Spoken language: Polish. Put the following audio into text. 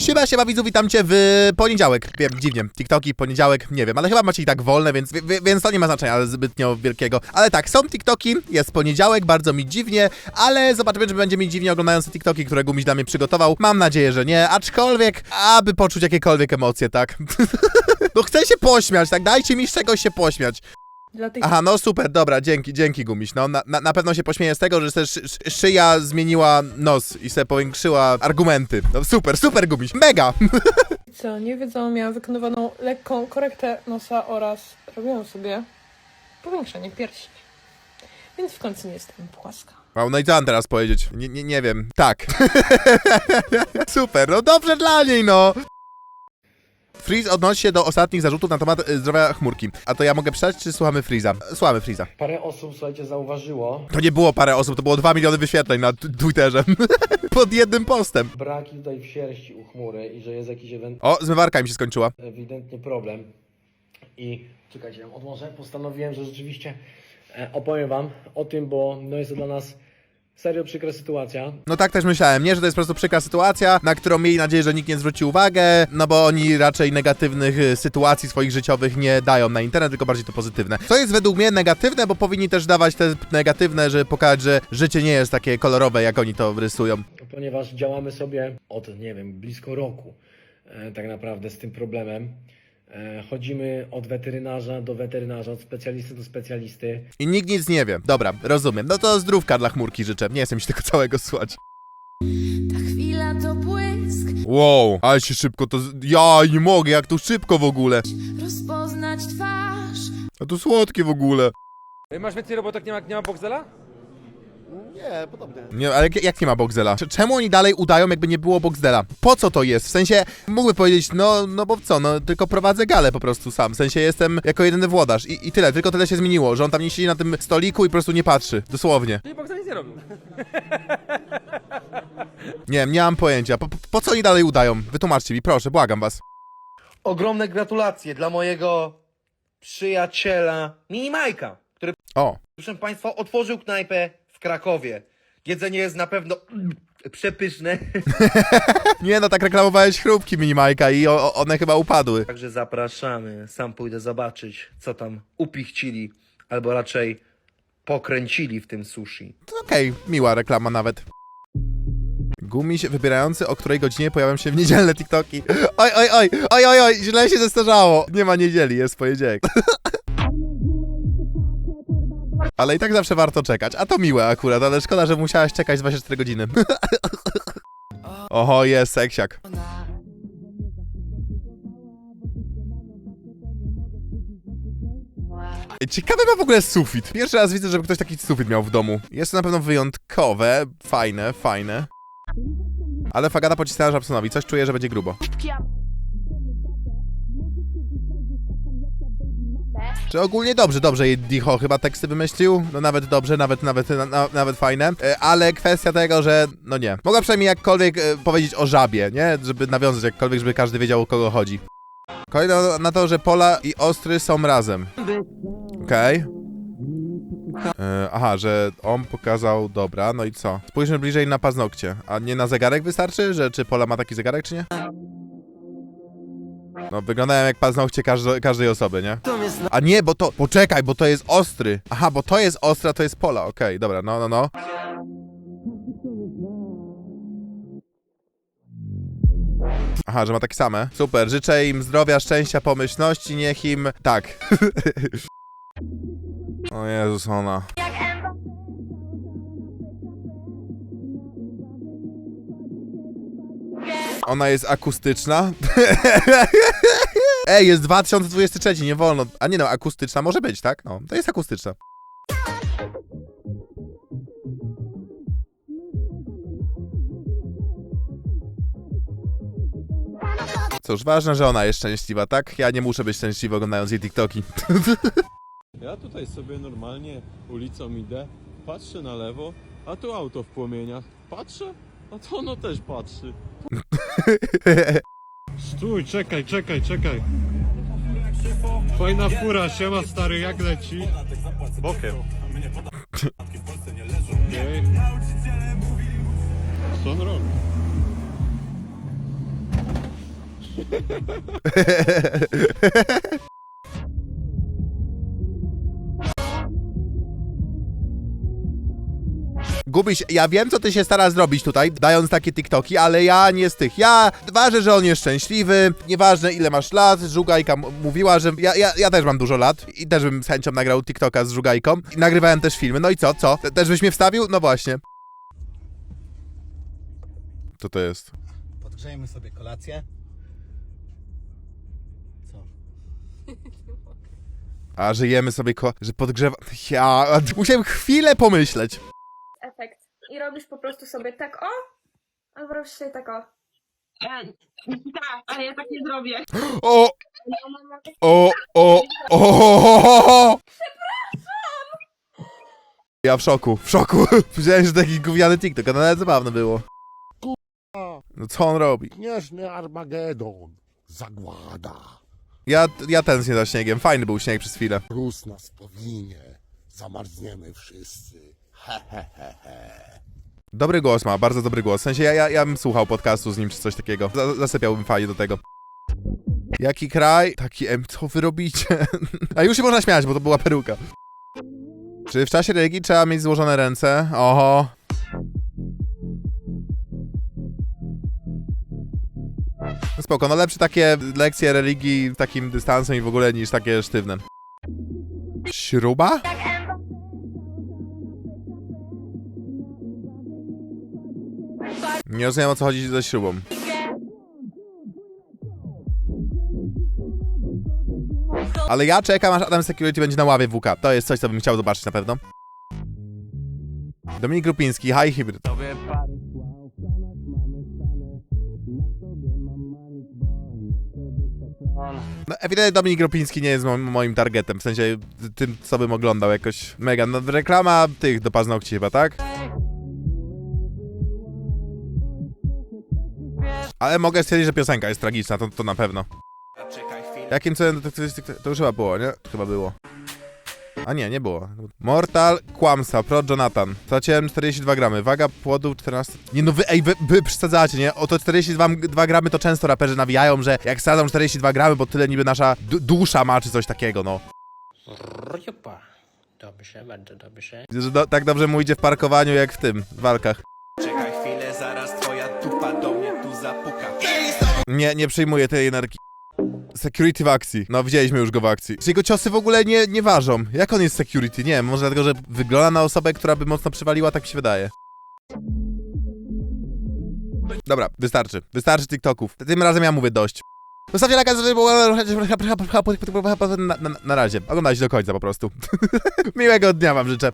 Siema, siema widzu, witam cię w poniedziałek. Wiem, dziwnie, TikToki, poniedziałek, nie wiem, ale chyba macie i tak wolne, więc, wi- więc to nie ma znaczenia zbytnio wielkiego. Ale tak, są TikToki, jest poniedziałek, bardzo mi dziwnie, ale zobaczymy, czy będzie mi dziwnie oglądając TikToki, które Gumiś dla mnie przygotował. Mam nadzieję, że nie, aczkolwiek, aby poczuć jakiekolwiek emocje, tak? no chcę się pośmiać, tak? Dajcie mi z czegoś się pośmiać. Dla tych Aha, no super, dobra, dzięki, dzięki Gumiś. No, na, na, na pewno się pośmieję z tego, że sz, szyja zmieniła nos i se powiększyła argumenty. No super, super Gumiś, mega! co nie wiedzą, miałam wykonywaną lekką korektę nosa oraz robiłam sobie powiększenie piersi. Więc w końcu nie jestem płaska. Wow, no i co mam teraz powiedzieć? Nie, nie, nie wiem. Tak. super, no dobrze dla niej, no! Freeze odnosi się do ostatnich zarzutów na temat y, zdrowia chmurki. A to ja mogę przeczytać, czy słuchamy Freeza? Słuchamy Freeza. Parę osób, słuchajcie, zauważyło To nie było parę osób, to było 2 miliony wyświetleń na t- Twitterze. Pod jednym postem. braki tutaj w sierści u chmury i że jest jakiś ewent- O, zmywarka mi się skończyła. ewidentny problem. I czekajcie, odłożę. Postanowiłem, że rzeczywiście e, opowiem Wam o tym, bo no jest to dla nas serio przykra sytuacja. No tak też myślałem, nie? Że to jest po prostu przykra sytuacja, na którą mieli nadzieję, że nikt nie zwróci uwagę, no bo oni raczej negatywnych y, sytuacji swoich życiowych nie dają na internet, tylko bardziej to pozytywne. Co jest według mnie negatywne, bo powinni też dawać te negatywne, żeby pokazać, że życie nie jest takie kolorowe, jak oni to rysują. ponieważ działamy sobie od, nie wiem, blisko roku e, tak naprawdę z tym problemem. E, chodzimy od weterynarza do weterynarza, od specjalisty do specjalisty. I nikt nic nie wie. Dobra, rozumiem. No to zdrówka dla chmurki życzę. Nie mi się tego całego słuchać. Ta chwila to błysk, Wow, ale się szybko to... z- Ja nie mogę, jak to szybko w ogóle. rozpoznać twarz. A to słodkie w ogóle. Masz więcej robotek, nie ma, nie ma Boxdela? Nie, ale jak, jak nie ma Boxdela? Cze- Czemu oni dalej udają, jakby nie było Boxdela? Po co to jest? W sensie, mógłby powiedzieć, no, no bo co, no tylko prowadzę galę po prostu sam. W sensie jestem jako jedyny włodarz i, i tyle, tylko tyle się zmieniło, że on tam nie siedzi na tym stoliku i po prostu nie patrzy. Dosłownie. Czyli Boxdel nic nie robił. Nie wiem, nie mam pojęcia. Po, po, po co oni dalej udają? Wytłumaczcie mi, proszę, błagam was. ogromne gratulacje dla mojego przyjaciela Mini Majka, który, O, proszę Państwa, otworzył knajpę Krakowie. Jedzenie jest na pewno przepyszne, nie no, tak reklamowałeś chrupki Minimajka i o, o, one chyba upadły. także zapraszamy. Sam pójdę zobaczyć, co tam upichcili, albo raczej pokręcili w tym sushi. To Okej, miła reklama nawet. Gumiś wybierający, o której godzinie pojawią się w niedzielne TikToki. Oj, oj, oj, oj, oj, oj, źle się zestarzało. Nie ma niedzieli, jest poniedziałek. Ale i tak zawsze warto czekać, a to miłe akurat, ale szkoda, że musiałaś czekać 24 godziny. Oho, jest seksiak. Ciekawy ma w ogóle sufit. Pierwszy raz widzę, żeby ktoś taki sufit miał w domu. Jest to na pewno wyjątkowe, fajne, fajne. Ale Fagata pocisnęła Żabsonowi. Coś czuję, że będzie grubo. Czy ogólnie dobrze, dobrze Dicho chyba teksty wymyślił? No nawet dobrze, nawet, nawet, na, na, nawet fajne. E, Ale kwestia tego, że no nie. Mogła przynajmniej jakkolwiek e, powiedzieć o żabie, nie? Żeby nawiązać jakkolwiek, żeby każdy wiedział o kogo chodzi. Kolejno na to, że Pola i Ostry są razem. Okej. E, aha, że on pokazał, dobra, no i co? Spójrzmy bliżej na paznokcie. A nie na zegarek wystarczy? Że czy Pola ma taki zegarek, czy nie? No, wyglądają jak paznokcie każdo, każdej osoby, nie? A nie, bo to... Poczekaj, bo to jest ostry. Aha, bo to jest ostra, to jest Pola. Okej, dobra, no, no, no. Aha, że ma takie same. Super, życzę im zdrowia, szczęścia, pomyślności, niech im... Tak. o Jezus, ona. Ona jest akustyczna. Ej, jest 2023, nie wolno. A nie no, akustyczna może być, tak? No, to jest akustyczna. Cóż, ważne, że ona jest szczęśliwa, tak? Ja nie muszę być szczęśliwy oglądając jej TikToki. Ja tutaj sobie normalnie ulicą idę, patrzę na lewo, a tu auto w płomieniach. Patrzę, a to ono też patrzy. Stój, czekaj, czekaj, czekaj. Fajna fura, siema stary, jak leci? Bokiem. Okej. Co on robi? Gubiś, ja wiem, co ty się starasz zrobić tutaj, dając takie TikToki, ale ja nie z tych. Ja, ważne, że on jest szczęśliwy, nieważne ile masz lat, Żugajka mówiła, że ja, ja, ja też mam dużo lat i też bym z chęcią nagrał TikToka z Żugajką. I nagrywałem też filmy, no i co, co? Te- Też byś mnie wstawił? No właśnie. Co to jest? Podgrzejmy sobie kolację. Co? A, że jemy sobie ko... że podgrzewa... Ja... Musiałem chwilę pomyśleć. I robisz po prostu sobie tak o, albo robisz sobie tak o. Tak, ale ja tak nie zrobię. O! O, o, o! Ja w szoku, w szoku. Myślałem, że taki gówniany TikTok, a nawet zabawne było. No co on robi? Śnieżny Armagedon. Zagłada. Ja, ja tęsknię za śniegiem, fajny był śnieg przez chwilę. Rus nas powinie. Zamarzniemy wszyscy. Dobry głos ma, bardzo dobry głos. W sensie ja, ja, ja bym słuchał podcastu z nim czy coś takiego. Za- Zasypiałbym fajnie do tego. Jaki kraj? Taki M, co wy robicie? A już się można śmiać, bo to była peruka. Czy w czasie religii trzeba mieć złożone ręce? Oho. No Spoko, no lepsze takie lekcje religii takim dystansem i w ogóle niż takie sztywne. Śruba? Nie rozumiem o co chodzi ze śrubą. Ale ja czekam aż Adam Security będzie na ławie WK. To jest coś, co bym chciał zobaczyć na pewno. Dominik Grupiński, hi hybrid. No, ewidentnie Dominik Grupiński nie jest mo- moim targetem, w sensie tym, co bym oglądał jakoś mega. No, reklama tych do paznokci chyba, tak? Ale mogę stwierdzić, że piosenka jest tragiczna, to, to na pewno. Jakim cudem to, to, już chyba było, nie? Chyba było. A nie, nie było. Mortal Kłamsa, Pro Jonathan. Straciłem 42 gramy. Waga płodu 14. Nie no wy, ej, wy, wy przesadzacie, nie? O to 42 g- dwa gramy to często raperzy nawijają, że jak sadzą 42 gramy, bo tyle niby nasza du- dusza ma, czy coś takiego, no. Dobrze, bardzo dobrze. Że do, tak dobrze mu idzie w parkowaniu, jak w tym, w walkach. Czekaj chwilę, zaraz twoja dupa do mnie tu zapuka. Nie, nie przyjmuję tej energii. Security w akcji. No, widzieliśmy już go w akcji. Czy jego ciosy w ogóle nie, nie ważą? Jak on jest security? Nie może dlatego, że wygląda na osobę, która by mocno przywaliła, tak mi się wydaje. Dobra, wystarczy. Wystarczy TikToków. Tym razem ja mówię dość. Zostawcie lajka, na, na razie. Oglądajcie do końca po prostu. Miłego dnia wam życzę.